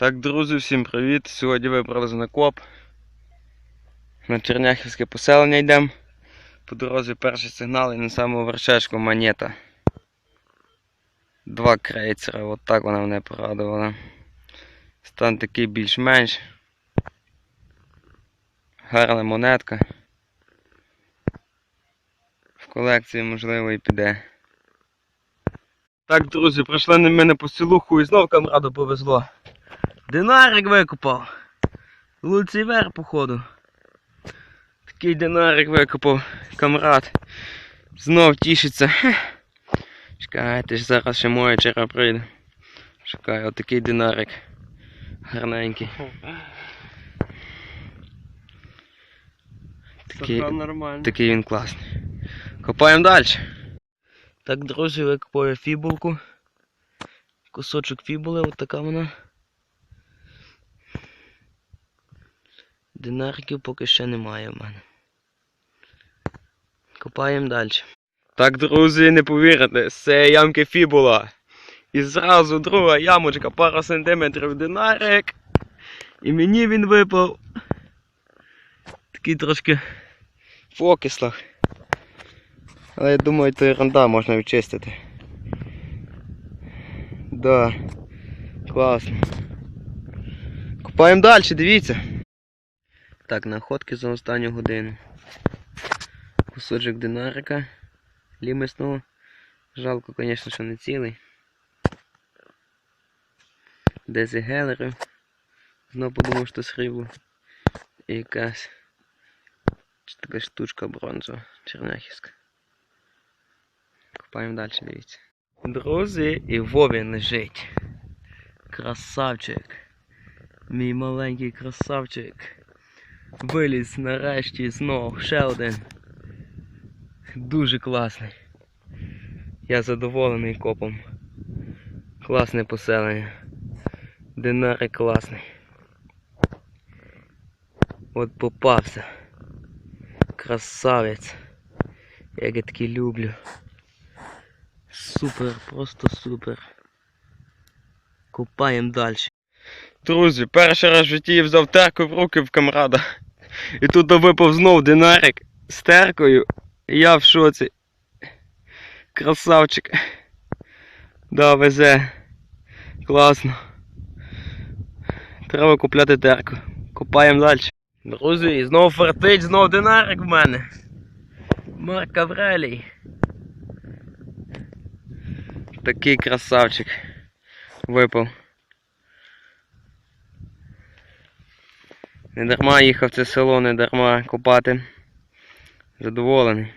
Так, друзі, всім привіт! Сьогодні вибрали на коп. На Черняхівське поселення йдемо. По дорозі перший сигнал і на саму вершечку монета. Два крейцера, от так вона мене порадувала. Стан такий більш-менш. Гарна монетка. В колекції можливо і піде. Так, друзі, прийшли на мене по селуху і знов камраду повезло. Динарик викопав. Луцівер, походу. Такий динарик викопав. Камрад. Знов тішиться. Чекайте, ж зараз ще моя черга прийде. Чекай, отакий динарик. Гарненький. Такий, такий він класний. Копаємо далі. Так, друзі, викопаю фібулку. Кусочок фібули, от така вона. Динариків поки ще немає в мене. Копаємо далі. Так, друзі, не повірите, цієї ямки фібула. І зразу друга ямочка, пара сантиметрів динарик. І мені він випав. Такий трошки в окислах. Але я думаю, то ерунда можна відчистити. Да. Класно. Купаємо далі, дивіться. Так, находки за останню годину. Кусочок динарика. Лімесного. Жалко, звісно, що не цілий. Дези гелери. Знову подумав, що срібло. І якась така штучка бронзова, черняхівська. Копаємо далі, дивіться. Друзі, і Вовін лежить. Красавчик. Мій маленький красавчик. Виліз нарешті знов ще один. Дуже класний. Я задоволений копом. Класне поселення. Динарик класний. От попався. Красавець. Як я такий люблю. Супер, просто супер. Купаємо далі. Друзі, перший раз в житті я взяв терку в руки в камрада. І тут випав знов динарик з теркою. І я в шоці. Красавчик. Да, везе. Класно. Треба купляти терку. Купаємо далі. Друзі, знову фартить, знову динарик в мене. Марк Аврелій. Такий красавчик випав. Не дарма їхав це село, не дарма копати. Задоволений.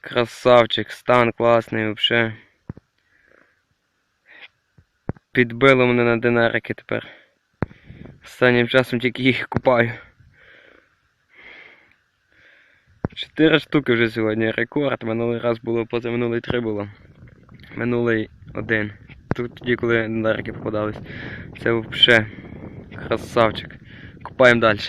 Красавчик, стан класний взагалі. Підбило мене на динарики тепер. Останнім часом тільки їх купаю. Чотири штуки вже сьогодні рекорд. Минулий раз було позаминулий три було. Минулий один. Тут тоді, коли динарики попадались. Це взагалі красавчик. Купаємо далі.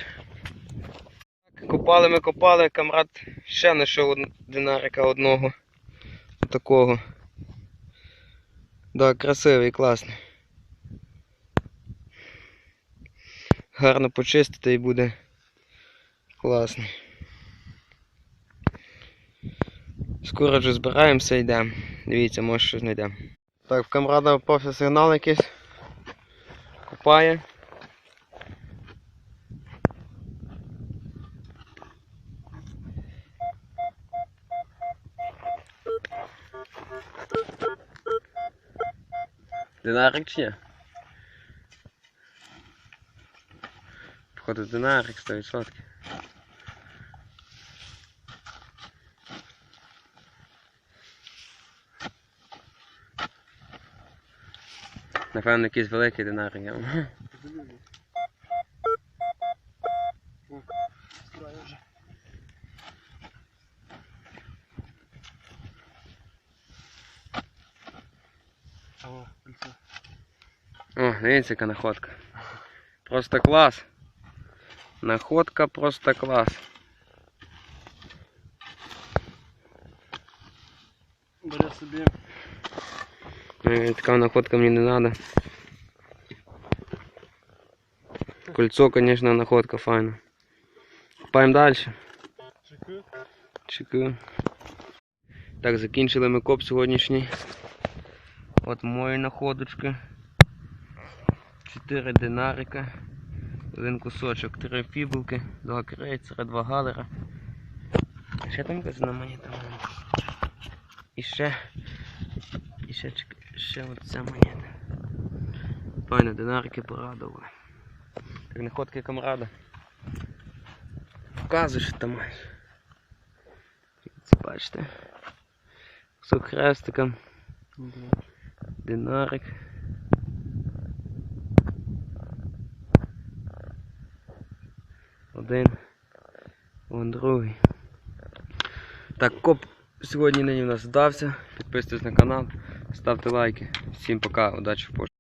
Копали ми копали, камрад ще знайшов динарика одного. Такого. Да, красивий, класний. Гарно почистити і буде класний. Скоро вже збираємося йдемо. Дивіться, може щось знайдемо. Так, в камрада попався сигнал якийсь. Купає. Динарик чи ні? Походу динарик 100%. Напевно, якийсь великий кольцо. О, дивіться, яка находка. Просто клас. Находка просто клас. Бере собі Е, Така находка мені не треба. Кольцо, конечно, находка файна. Копаємо далі. Чеки. Так, закінчили ми коп сьогоднішній. От мої находочки. Чотири динарика. Один кусочок, три фібулки, два крейцера, два галера. Ще там якась одна монета. І ще. І ще, чек- ще ця монета. Файно, динарики порадували. Так, находки камрада. Показуй, що там. Це бачите. Кусок хрестика. Динарик. Один. Вон другий. Так, коп сьогодні нині в нас здався. Підписуйтесь на канал, ставте лайки. Всім пока, удачі в пошуку.